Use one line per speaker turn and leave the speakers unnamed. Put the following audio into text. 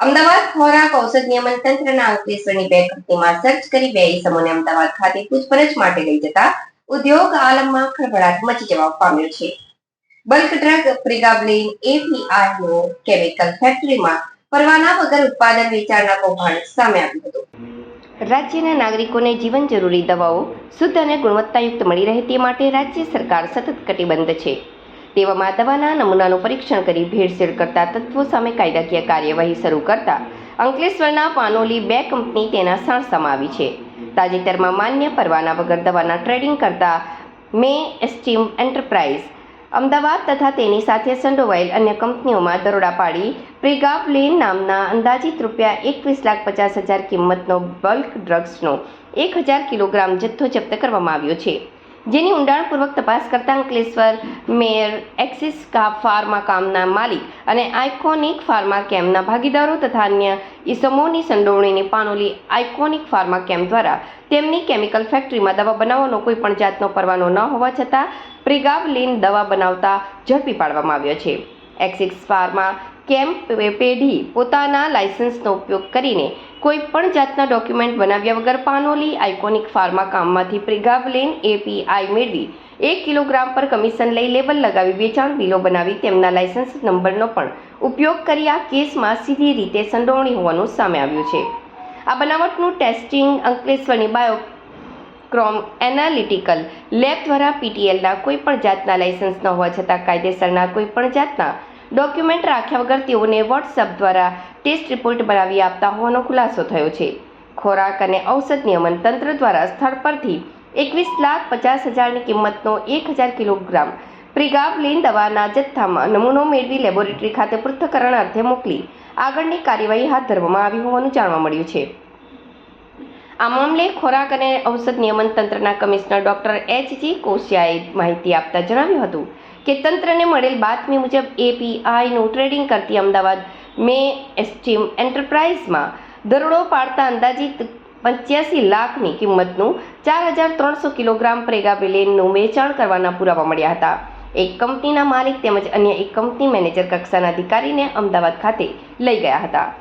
અમદાવાદ ખોરાક ઔષધ નિયમન તંત્રના અંકલેશ્વરની બે કંપનીમાં સર્ચ કરી બે ઇસમોને અમદાવાદ ખાતે પૂછપરછ માટે લઈ જતા ઉદ્યોગ આલમમાં ખળભળાટ મચી જવા પામ્યો છે. બલ્ક ડ્રગ પ્રિગાબ્લિન એપીઆર નો કેમિકલ ફેક્ટરીમાં પરવાના વગર ઉત્પાદન વેચાણના કૌભાંડ સામે આવ્યું હતું. રાજ્યના નાગરિકોને જીવન જરૂરી દવાઓ, શુદ્ધ અને ગુણવત્તાયુક્ત મળી રહે તે માટે રાજ્ય સરકાર સતત કટિબદ્ધ છે. તેવામાં દવાના નમૂનાનું પરીક્ષણ કરી ભેળસેળ કરતા તત્વો સામે કાયદાકીય કાર્યવાહી શરૂ કરતા અંકલેશ્વરના પાનોલી બે કંપની તેના સાણસામાં આવી છે. તાજેતરમાં માન્ય પરવાના વગર દવાના ટ્રેડિંગ કરતા મે એસ્ટીમ એન્ટરપ્રાઇઝ અમદાવાદ તથા તેની સાથે સંડોવાયેલ અન્ય કંપનીઓમાં દરોડા પાડી પ્રિગાબ્લિન નામના અંદાજિત રૂપિયા એકવીસ લાખ પચાસ હજાર કિંમતનો બલ્ક ડ્રગ્સનો એક હજાર કિલોગ્રામ જથ્થો જપ્ત કરવામાં આવ્યો છે. જેની ઊંડાણપૂર્વક તપાસ કરતા અંકલેશ્વર મેયર એક્સિસ કા ફાર્મા કામના માલિક અને આઇકોનિક ફાર્મા કેમ્પના ભાગીદારો તથા અન્ય ઇસમોની સંડોવણીની પાનોલી આઇકોનિક ફાર્મા કેમ્પ દ્વારા તેમની કેમિકલ ફેક્ટરીમાં દવા બનાવવાનો કોઈ પણ જાતનો પરવાનો ન હોવા છતાં પ્રિગાબલિન દવા બનાવતા ઝડપી પાડવામાં આવ્યો છે. એક્સિસ ફાર્મા કેમ્પ પેઢી પોતાના લાયસન્સનો ઉપયોગ કરીને કોઈ પણ જાતના ડોક્યુમેન્ટ બનાવ્યા વગર પાનોલી આઇકોનિક ફાર્મા કામમાંથી પ્રિગાવલેન એપીઆઈ મેળવી, એક કિલોગ્રામ પર કમિશન લઈ લેબલ લગાવી વેચાણ બિલો બનાવી તેમના લાયસન્સ નંબરનો પણ ઉપયોગ કરી આ કેસમાં સીધી રીતે સંડોવણી હોવાનું સામે આવ્યું છે. આ બનાવટનું ટેસ્ટિંગ અંકલેશ્વરની બાયો ક્રોમ એનાલિટિકલ લેબ દ્વારા પીટીએલના કોઈ પણ જાતના લાયસન્સ ન હોવા છતાં કાયદેસરના કોઈ પણ જાતના ડોક્યુમેન્ટ રાખ્યા વગર તેઓને વોટ્સઅપ દ્વારા ટેસ્ટ રિપોર્ટ બનાવી આપતા હોવાનો ખુલાસો થયો છે. ખોરાક અને ઔષધ નિયમન તંત્ર દ્વારા સ્થળ પરથી એકવીસ લાખ પચાસ હજારની કિંમતનો એક હજાર કિલોગ્રામ પ્રિગાવલિન દવાના જથ્થામાં નમૂનો મેળવી લેબોરેટરી ખાતે પૃથ્થકરણ અર્થે મોકલી આગળની કાર્યવાહી હાથ ધરવામાં આવી હોવાનું જાણવા મળ્યું છે. આ મામલે ખોરાક અને ઔષધ નિયમન તંત્રના કમિશનર ડોક્ટર એચ જી કોશિયાએ માહિતી આપતા જણાવ્યું હતું કે તંત્રને મળેલ બાતમી મુજબ એપીઆઈનું ટ્રેડિંગ કરતી અમદાવાદ મે એસ્ટીમ એન્ટરપ્રાઇઝમાં દરોડો પાડતા અંદાજિત પંચ્યાસી લાખની કિંમતનું ચાર હજાર ત્રણસો કિલોગ્રામ પ્રેગાબિલેનનું વેચાણ કરવાના પુરાવા મળ્યા હતા. એક કંપનીના માલિક તેમજ અન્ય એક કંપની મેનેજર કક્ષાના અધિકારીને અમદાવાદ ખાતે લઈ ગયા હતા.